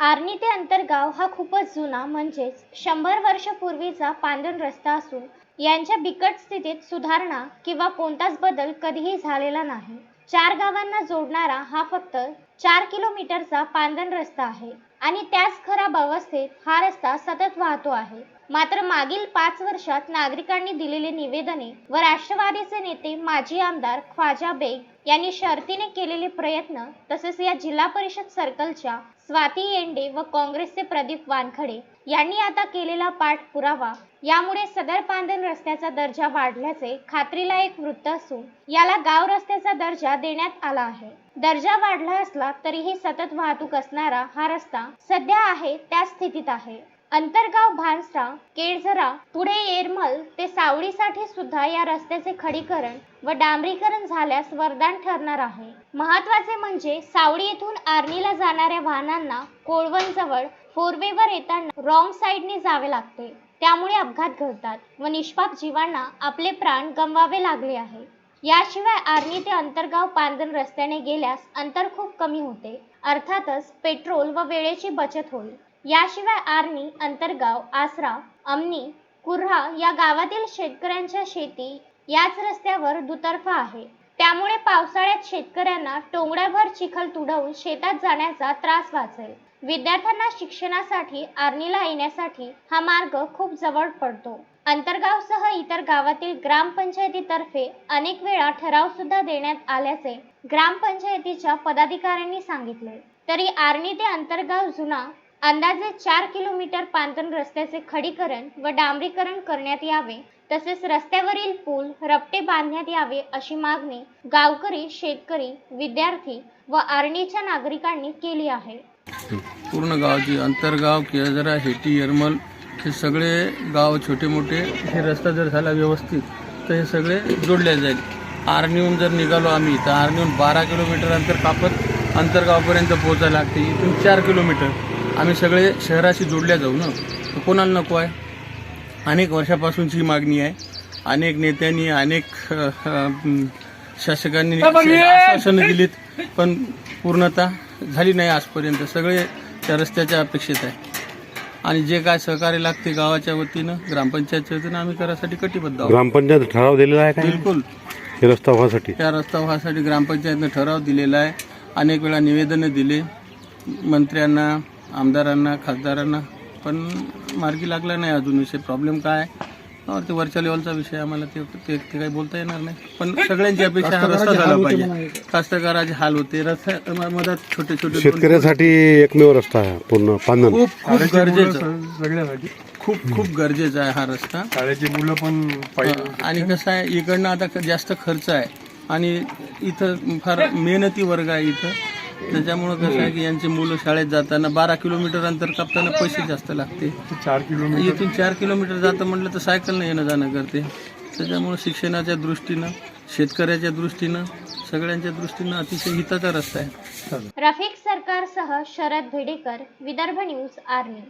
आर्णी ते अंतरगाव हा खूपच जुना म्हणजेच शंभर वर्षपूर्वीचा पांदण रस्ता असून यांच्या बिकट स्थितीत सुधारणा किंवा कोणताच बदल कधीही झालेला नाही. चार गावांना जोडणारा हा फक्त चार किलोमीटरचा पांदण रस्ता आहे आणि त्याच खराब अवस्थेत हा रस्ता सतत वाहतो आहे. मात्र मागील पाच वर्षात नागरिकांनी दिलेली निवेदने व राष्ट्रवादीचे नेते माजी आमदार ख्वाजा बेग यांनी शर्तीने केलेले प्रयत्न तसेच या जिल्हा परिषद सर्कलच्या स्वाती येंडे व काँग्रेसचे प्रदीप वानखडे यांनी आता केलेला पाठपुरावा यामुळे सदर पांधन रस्त्याचा दर्जा वाढल्याचे खात्रीला एक वृत्त असून याला गाव रस्त्याचा दर्जा देण्यात आला आहे. दर्जा वाढला असला तरीही सतत वाहतूक असणारा हा रस्ता सध्या आहे त्या स्थितीत आहे. अंतरगाव भानसा केळझरा पुढे येरमल ते सावळीसाठी सुद्धा या रस्त्याचे खडीकरण व डांबरीकरण झाल्यास वरदान ठरणार आहे. महत्त्वाचे म्हणजे सावळी येथून आर्णीला जाणाऱ्या वाहनांना कोळवणजवळ फोरवेवर येताना रॉंग साईडने जावे लागते. त्यामुळे अपघात घडतात व निष्पाप जीवांना आपले प्राण गमवावे लागले आहे. याशिवाय आर्णी ते अंतरगाव पांदन रस्त्याने गेल्यास अंतर खूप कमी होते. अर्थातच पेट्रोल व वेळेची बचत होईल. याशिवाय आर्णी अंतरगाव आसरा अमनी कुर्हा या गावातील शेतकऱ्यांच्या शेती याच रस्त्यावर दुतर्फा आहे. त्यामुळे पावसाळ्यात शेतकऱ्यांना टोंगड्याभर चिखल तुडवून शेतात जाण्याचा त्रास वाचेल. विद्यार्थ्यांना शिक्षणासाठी आर्णीला येण्यासाठी हा मार्ग खूप जवळ पडतो. अंतरगावसह इतर गावातील ग्रामपंचायतीतर्फे अनेक वेळा ठराव सुद्धा देण्यात आल्याचे ग्रामपंचायतीच्या पदाधिकाऱ्यांनी सांगितले. तरी आर्णी ते अंतरगाव जुना अंदाजे चार किलोमीटर पांतन रस्त्याचे खडीकरण व डांबरीकरण करण्यात यावे तसेच रस्त्यावरील पूल रपटे बांधण्यात यावे अशी मागणी गावकरी शेतकरी विद्यार्थी व आर्णीच्या नागरिकांनी केली आहे. पूर्ण गावाची अंतरगाव केळझरा हेटी यरमल हे सगळे गाव छोटे मोठे हे रस्ता जर झाला व्यवस्थित तर हे सगळे जोडले जाईल. आर्णीहून जर निघालो आम्ही तर आर्णीहून बारा किलोमीटर अंतर कापत अंतरगावपर्यंत पोहोचायला लागते. इथून चार किलोमीटर. आम्ही सगळे शहराशी जोडल्या जाऊ ना. तर कोणाला नको आहे? अनेक वर्षापासूनची ही मागणी आहे. अनेक नेत्यांनी अनेक शासकांनी आश्वासनं दिलीत पण पूर्णता झाली नाही आजपर्यंत. सगळे त्या रस्त्याच्या अपेक्षित आहे. आणि जे काय सहकार्य लागते गावाच्या वतीनं ग्रामपंचायतच्या वतीनं आम्ही करासाठी कटिबद्ध आहोत. ग्रामपंचायत ठराव दिलेला आहे का? बिलकुल. हे रस्ता व्हासाठी. त्या रस्ता व्हासाठी ग्रामपंचायतनं ठराव दिलेला आहे. अनेक वेळा निवेदनं दिले. मंत्र्यांना आमदारांना खासदारांना पण मार्गी लागला नाही अजून विषय. प्रॉब्लेम काय? आहे? ते वरच्या लेवलचा विषय आम्हाला ते ते ते काही बोलता येणार नाही. पण सगळ्यांची अपेक्षा हा रस्ता झाला पाहिजे. कास्तकाराचे हाल होते. रस्ता मधात छोटे छोटे शेतकऱ्यासाठी एकमेव रस्ता आहे पूर्ण पांधन खूप खूप गरजेचं. सगळ्यासाठी खूप खूप गरजेचा आहे हा रस्ता. शाळेची मुलं पण पाहिजे आणि कसं आहे इकडनं आता जास्त खर्च आहे. आणि इथं फार मेहनती वर्ग आहे इथं. त्याच्यामुळं कसं आहे की यांची मुलं शाळेत जाताना बारा किलोमीटर अंतर कापताना पैसे जास्त लागते. चार किलोमीटर. इथून चार किलोमीटर जातं म्हटलं तर सायकलनं येणं जाणं करते. त्याच्यामुळं शिक्षणाच्या दृष्टीनं शेतकऱ्याच्या दृष्टीनं सगळ्यांच्या दृष्टीनं अतिशय हिताचा रस्ता आहे. रफिक सरकारसह शरद भेडेकर विदर्भ न्यूज आर्णी